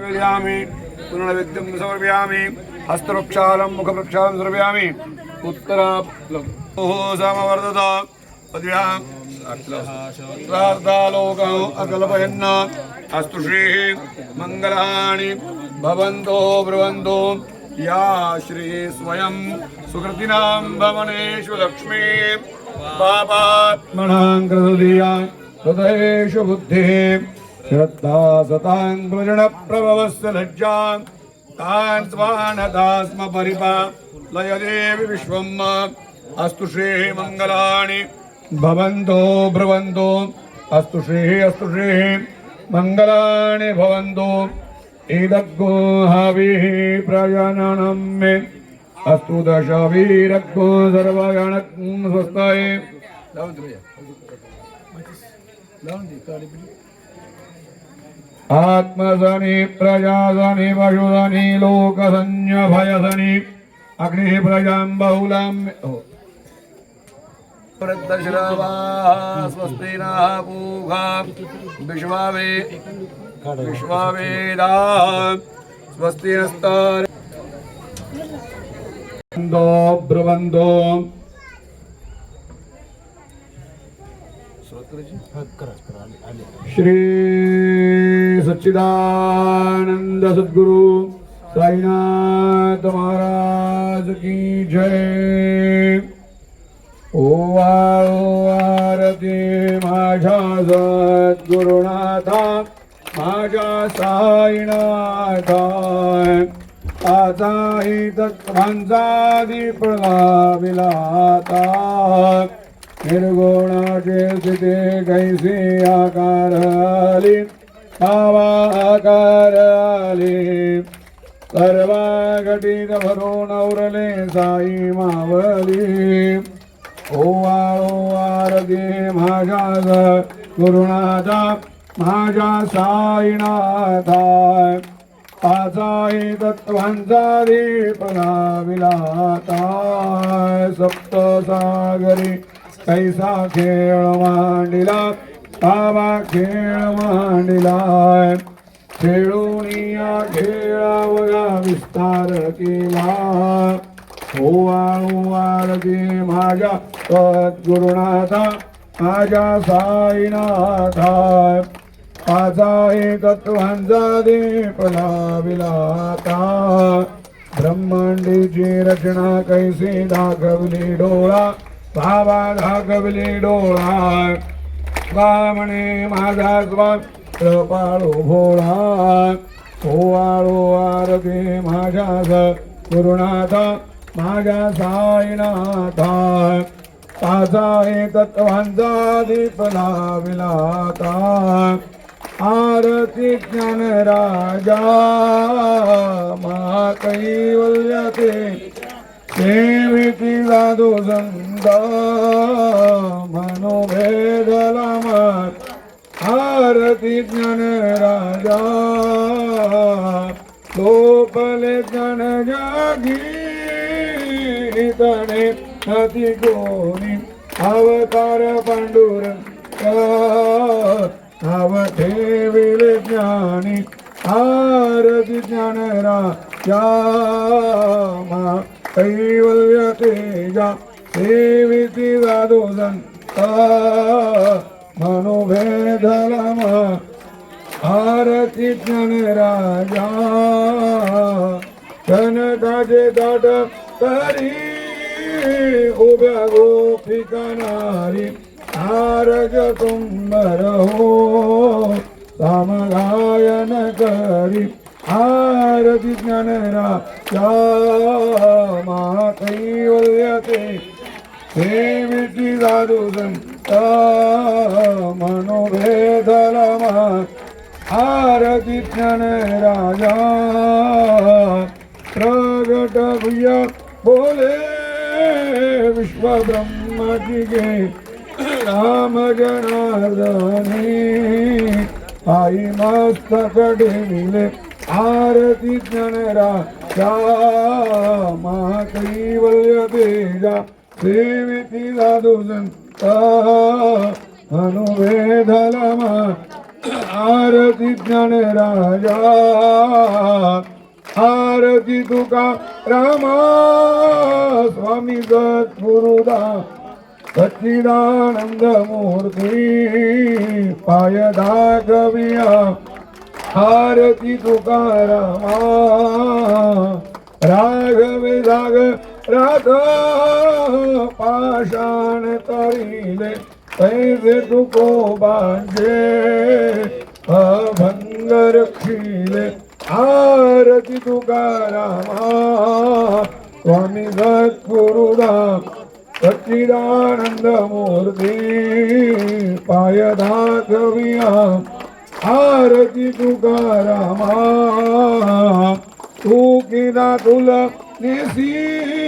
निवेदयामि पुनर्विद्यं समर्पयामि हस्तवृक्षालं मुखवृक्षालं समर्पयामि। उत्तराप्लोः समवर्धत। पद्भ्यां श्राद्धालोकम् अकल्पयन् अस्तु श्रीः मङ्गलानि। भवन्तो ब्रुवन्तो। या श्री स्वयं सुकृतिनां भवनेषु लक्ष्मी। पापात्मनां कृतधिया हृदयेषु बुद्धिः। श्रद्धा सतां प्रजनप्रभवस्य लज्जां तान् स्वानदास्म परिपा लयदेवि विश्वम् अस्तु श्रीः मङ्गलानि भवन्तो ब्रुवन्तो। अस्तु श्रीः अस्तु श्रीः मङ्गलानि भवन्तु। इदग्गो हविः प्रजननं मे। अस्तु दशवीरग्गो सर्वगणं स्वस्ताय। आत्मसनि प्रजासनि पशुसनि लोकसंज्ञभयसनि अग्निः प्रजां बहुलां वृद्धश्रवाः स्वस्ति नः विश्वावे विश्ववेदाः स्वस्ति नस्तार श्री सच्चिदानंद सद्गुरु साईनाथ महाराज की जय. ओ आरती माझ्या सद्गुरुनाथा माझ्या साईनाथा. आताही तत्वांचा दीप विलाता. निर्गुणाचे स्थिती कैसी आकार आली आकार आली सर्वा घटित भरून औरले साई मावली। ओवाळो आरती माझ्या गुरुनाथा माझ्या साईनाथा। पाचाही तत्वांचा दीपला विलाता सप्त कैसा खेळ मांडिला बाबा खेळ मांडिला. खेळून या खेळावया विस्तार केला. हो आळू माझ्या सद्गुरुनाथा माझ्या साईनाथा. माझा एकत्वांचा तत्वांचा दीपला ब्रह्मांडीची रचना कैसी दाखवली डोळा. भावा धाकविले डोळा वामणे माझा स्वाम कृपाळू भोळा ओवाळो आरती माझ्या गुरुनाथा माझ्या साईनाथा. ताजा हे तत्वांचा दीपला लाविलाता आरती ज्ञान राजा मा कैवल्यते सेविती जादू संत मनोभेदला मात आरती ज्ञान राजा. लोपले ज्ञान जागी तणे अति कोणी अवतार पांडुर नाव ठेविल ज्ञानी. आरती ज्ञान राजा मा कैवल्य तेजा. सेविती जादू संत मनोभेदलमा आरती ज्ञान राजा जनताचे दाट तरी उभ्या गोपिकानारी आरज तुंबर हो सामगायन करी आरती ज्ञान राजा मा कैवल्यते सेविती जादू संत मनोभेदलमा आरती ज्ञान राजा प्रगट भूय बोले विश्व ब्रह्म की गे राम जनार्दनी आई मस्तक मिले आरती ज्ञान राजा मा कैवल्य तेजा सेविती जादू संत अनुवेदलमा आरती ज्ञान राजा आरती तुका रामा स्वामी सद्गुरुदा। सच्चिदानंद मूर्ती पाय दाखविया आरती तुकारामा राघवे जाग राध पाषाण तरिले पैसे तुको बांजे अभंग रक्षिले आरती तुकारामा स्वामी सद्गुरुदाम सच्चिदानंद मूर्ती पाय दाखविया आरती तुकारामा तू किदा तुला नेसी।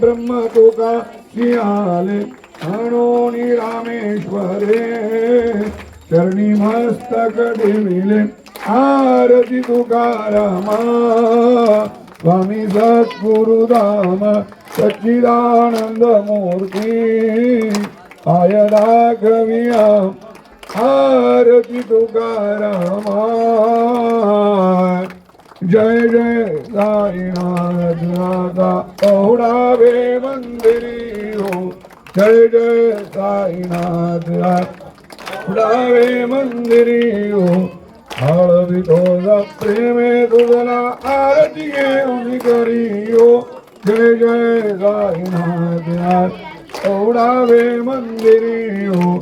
ब्रह्म तुका सियाले म्हणून रामेश्वरे चरणी मस्तक देविले आरती तुकारामा स्वामी सद्गुरुधाम सच्चिदानंद मूर्ती। आय राघविया आरती तुकारामा जय जय साईनाथ दादा पहुडावे मंदिरी हो जय जय साईनाथ पहुडावे मंदिरी हो हळवी तुझा प्रेमे तुझला आरती घेऊन करी हो जय जय साईनाथ पहुडावे मंदिरी हो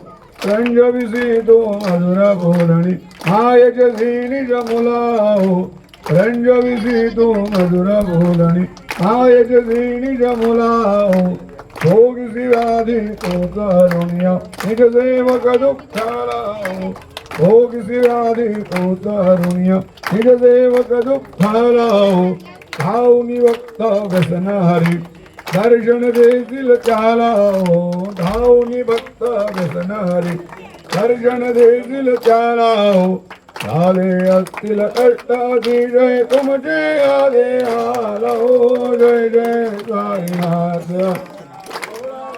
रंजविसी तो मधुर बोलणी मायच निज मुला हो रंजविसी तो मधुर बोलणी मायच निज मुला हो भोगसी व्याधी तो तरुण्या निज सेवक दुःखाला हो भोगसी व्याधी तो तरुण्या निज सेवक दुःखाला हो धावनी वक्त व्यसनहारी दर्शन देतील त्याला हो धावनी भक्त व्यसनहारी दर्शन देतील त्याला हो झाले असतील कष्टाची जय तुमचे आले आला हो जय जय साईनाथ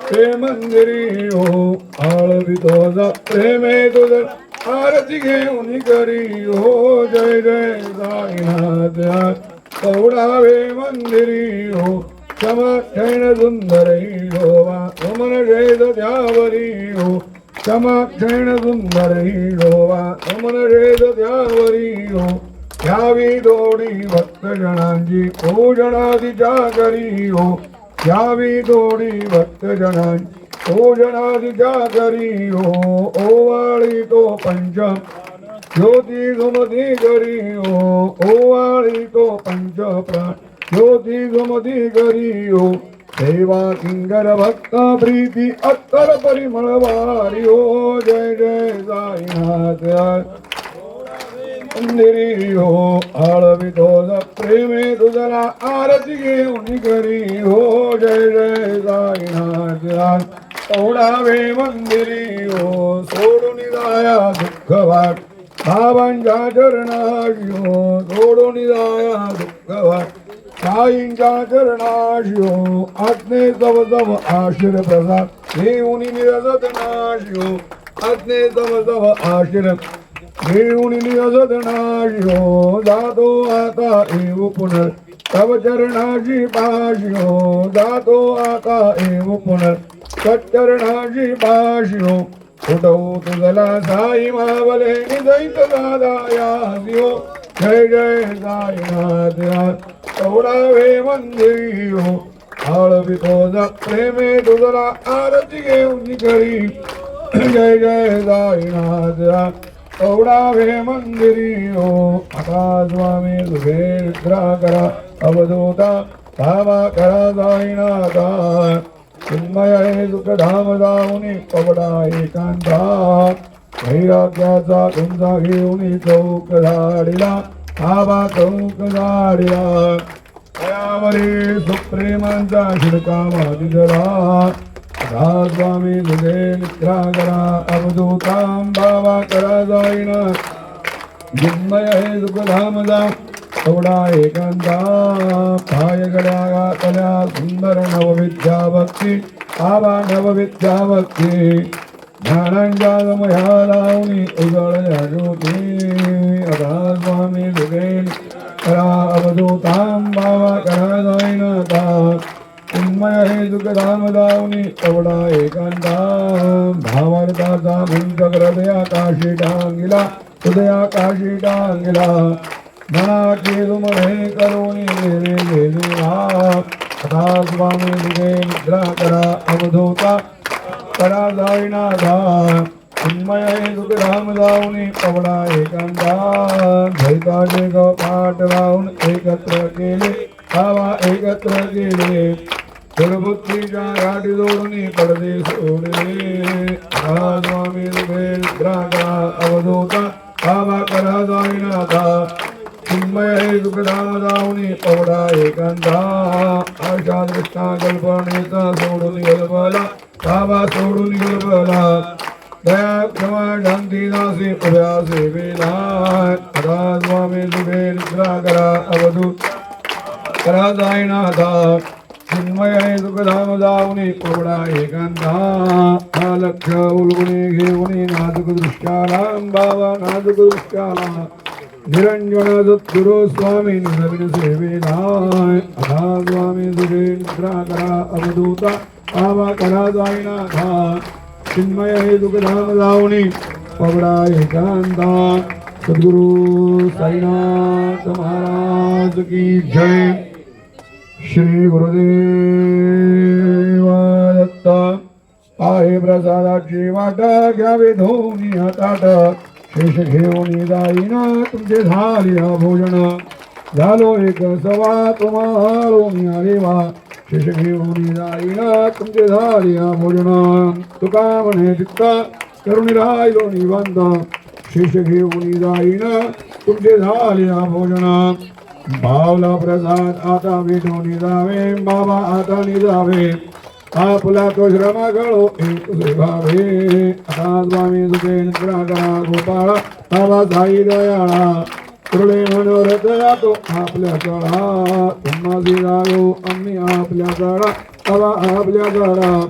ते मंदिरी हो आळवी तुझा प्रेमे तुझ आरती घेऊन करी हो जय जय साईनाथ कवडावे मंदिरी हो क्षमाक्षण सुंदर हिरोवा तुमन जय त्यावरी हो क्षमाक्षण सुंदर हिरोवा तुमन जय त्यावरी हो यावी दोडी भक्तजनांची पूजनादिच्या करी हो यावी दोडी भक्तजनांची पूजनादिच्या करी हो ओवाळी तो पंचम ज्योती सुमती करी हो ओवाळी तो पंच प्राण ज्योती सुमती करी हो देवा किंगर भक्त प्रीती अत्तर परिमळ वारी हो जय जय साईनाथ। मंदिरी हो आळवी तोज प्रेमे तुझला आरती घेऊन करी हो जय जय साईनाथ। पौडावे मंदिरी हो सोडून जाया दुःख वाट बाबांच्या चरणाशी हो सोडून जाया दुःख वाट साईंच्या चरणाशिओ हो आज्ञे तव तव आशिर प्रसाद देऊन निरजत नाशी हो आज्ञे तव तव आशीर देऊन निरजत नाशी हो जातो आता एव पुनर. तव चरणाशी पाशिओ जातो आता एव पुनर. सच्चरणाची पाशिओ हो तुझला साई मावले निदैत दादा या शिव जय जय साईनाथ कवडावे मंदिरी हो आळवी प्रेमे तुझला आरती घेऊन करी जय जय साईनाथ कवडावे मंदिरी हो आता स्वामी तुझे करा अवधूता धावा करा साईनाथा. चिन्मय हे दुःखधाम जाऊनी पवडा एकांता. वैराग्याचा गंजा घेऊन चौक झाडिला आबा चौक झाडिला. दयावरी सुप्रेमांचा शिडका दिसला. स्वामी तुझे मित्रा करा अवधूताम बाबा करा जाईना. जिन्मय हे दुःखधाम जा थोडा एकांता. पाय गड्या गातल्या सुंदर नवविद्या भक्ती आबा नवविद्या भक्ती ज्ञानांजालमया लावणी उजळल्या ज्योती अथा स्वामी दुगेन करा अवधूतां बाबा करा जाईनाथा चिन्मय हे दुःखधाम दावणी एवढा एकांता भावार्थाचा मंच हृदया काशी टांगिला हृदया काशी टांगिला मनाची हे करुणी मेरे गेलेला कथा स्वामी दिगे करा अवधूता। करा जाईना धा चिन्मय सुख राम दावणी पवडा एकांता धैताचे पाठ लावून एकत्र केले हवा एकत्र केले। गुरुबुद्धीच्या गाठी जोडून पडदे सोडले। हा स्वामी रुपेल ग्राहका अवधूता बाबा करा जाईनाथा चिन्मय हे दुःखधाम जाऊनी पवडा एकांता आशा दृष्टा कल्पनेचा सोडून गलबला बाबा सोडून गलबला दया क्षमा शांती दासी उभ्या सेवेला आता स्वामी रुपेल ग्राहकरा अवधूत करा जायनाथा चिन्मय दुःखधाम जाऊनी कोवडा एकांता हा लक्ष उलगुणी घेऊनी नाजुक दृष्ट्याला बाबा नाजुक दृष्ट्याला निरंजन सद्गुरु स्वामी नवीन सेवेला अथा स्वामी सुरे करा अवधूता आवा करा जायनाथा चिन्मय हे दुःखधाम लावणी कोवडा एकांता सद्गुरु साईनाथ महाराज की जय श्री गुरुदेव दत्त आहे प्रसादाची वाट घ्यावे धोनी हातात शेष घेऊन जाईना तुमचे झाले भोजन. झालो एक सवा तुम्हाला मिळाले वा शेष घेऊन जाईना तुमचे झाले भोजन. तुका म्हणे चित्त करून राहिलो निबंध शेष घेऊन जाईना तुमचे झाले भोजन. भावला प्रसाद आता भेटून जावे बाबा आता निजावे आपला तो श्रम गळो भावे आता स्वामी तुझे निद्रा करा गोपाळा बाबा साई दयाळा। तुरळे मनोरथ जातो आपल्या चढा तुम्हा जागो आम्ही आपल्या चढा बाबा आपल्या चढा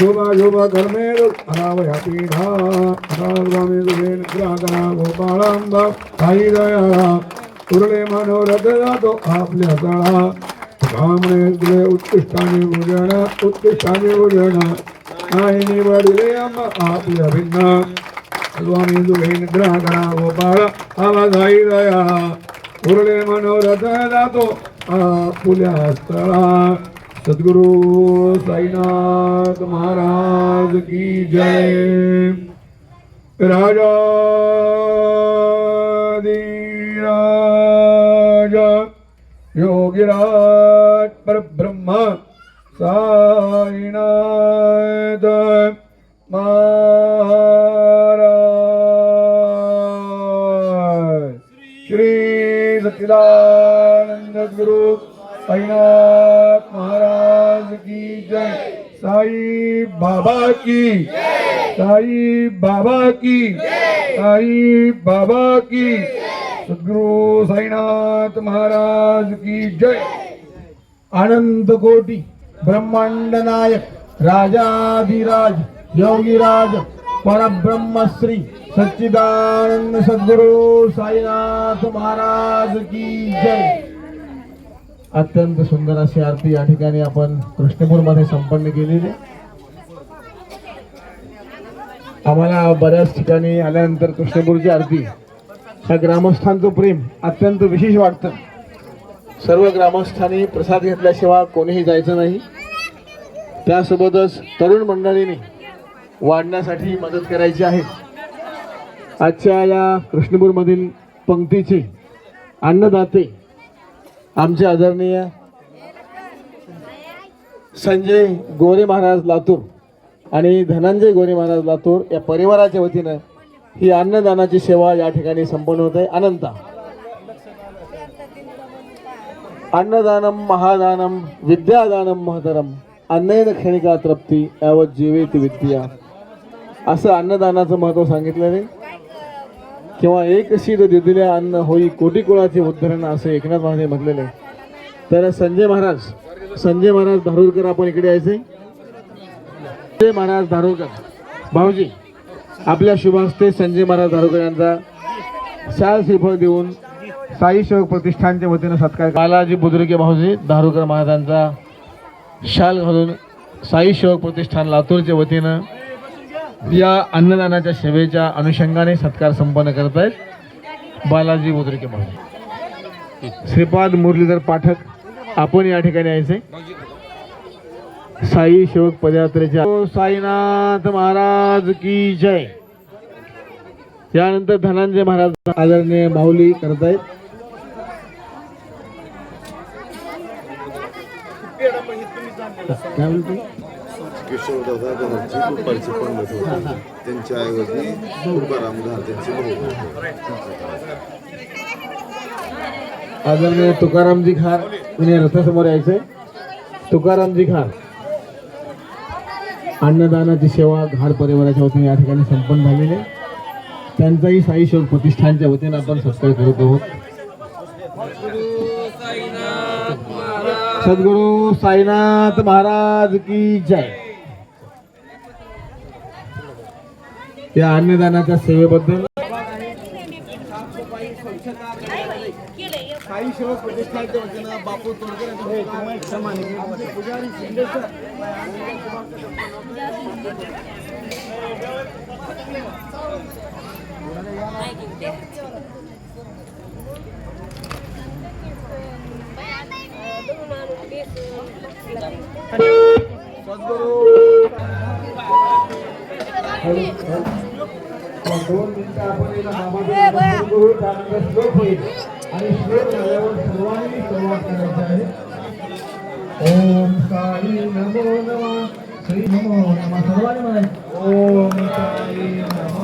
शोभा शोभा कर्मे अनावया पीढा आता स्वामी तुझे निद्रा गोपाळा गोपाळांबा साई दयाळा। उरले मनोरथ जातो आपल्या तळा कामणे तुले उत्कृष्टाने भोजन उत्कृष्टाने भोजन नाही निवडले आम आपल्या भिन्न स्वामी तुले निद्रा करा गोपाळ आवा जाई दया। उरले मनोरथ जातो आपल्या स्थळा। सद्गुरु साईनाथ महाराज की जय। राजा योगिराट परब्रह्म साईनाथ महाराज। श्री सचिदानंद गुरु साईनाथ महाराज की जय। साई बाबा की साई बाबा की साई बाबा की सद्गुरु साईनाथ महाराज की जय. आनंद कोटी ब्रह्मांड नायक राजाधिराज योगीराज परब्रह्म श्री सच्चिदानंद सद्गुरु साईनाथ महाराज की जय. अत्यंत सुंदर अशी आरती या ठिकाणी आपण कृष्णपूरमध्ये संपन्न केलेली. आम्हाला बऱ्याच ठिकाणी आल्यानंतर कृष्णपूरची आरती ह्या ग्रामस्थांचं प्रेम अत्यंत विशेष वाटतं. सर्व ग्रामस्थांनी प्रसाद घेतल्याशिवाय कोणीही जायचं नाही. त्यासोबतच तरुण मंडळीने वाढण्यासाठी मदत करायची आहे. आजच्या या कृष्णपूरमधील पंक्तीचे अन्नदाते आमचे आदरणीय संजय गोरे महाराज लातूर आणि धनंजय गोरे महाराज लातूर या परिवाराच्या वतीनं ही अन्नदानाची सेवा या ठिकाणी संपन्न होत आहे. अनंता. अन्नदानम महादानम विद्यादानम महतरम अन्नैन क्षणिका तृप्ती यावत जीवित विद्या. असं अन्नदानाचं महत्त्व सांगितलेलं आहे किंवा एक शीत दिदिल्या अन्न होई कोटी कुळाचे उद्धरण असं एकनाथ महाराज म्हटलेलं आहे. तर संजय महाराज संजय महाराज धारूरकर आपण इकडे यायचे संजय महाराज धारूरकर. भाऊजी. आपल्या शुभहस्ते संजय महाराज धारुकर यांचा. शाल श्रीफळ देऊन साई सेवक प्रतिष्ठानच्या वतीनं सत्कार बालाजी बुद्रुके भाऊजी धारुकर महाराजांचा शाल घालून साई सेवक प्रतिष्ठान लातूरच्या वतीनं या अन्नदानाच्या सेवेच्या अनुषंगाने सत्कार संपन्न करत आहेत बालाजी बुद्रुके भाऊजी. श्रीपाद मुरलीधर पाठक आपण या ठिकाणी यायचे. साई सेवक पदयात्रेच्या. ओ साईनाथ महाराज की जय. यानंतर धनंजय महाराज आदरणीय माऊली करतायत. काय म्हणतो? किशोरदादा घराची दुपारची पंगत होती. त्यांच्याऐवजी तुकाराम घाल त्यांचे भाऊ आदरणीय तुकारामजी खार रथासमोर यायचंय. तुकारामजी खार अन्नदानाची सेवा घाड परिवाराच्या वतीने या ठिकाणी संपन्न झालेली आहे. त्यांचाही साई शोध प्रतिष्ठानच्या वतीने आपण सत्कार करत आहोत. सद्गुरू साईनाथ महाराज की जय. या अन्नदानाच्या सेवेबद्दल साई सेवक प्रतिष्ठानच्या वतीनं बापू तोडकर दोन मिनिटं आपण याला त्यानंतर श्लोक होईल. आणि श्लोक झाल्यावर सर्वांनी संवाद करायचा आहे. ओम साई नमो नमः. श्री नमो नमः. सर्वांनी म्हणायचं ओम साई नमो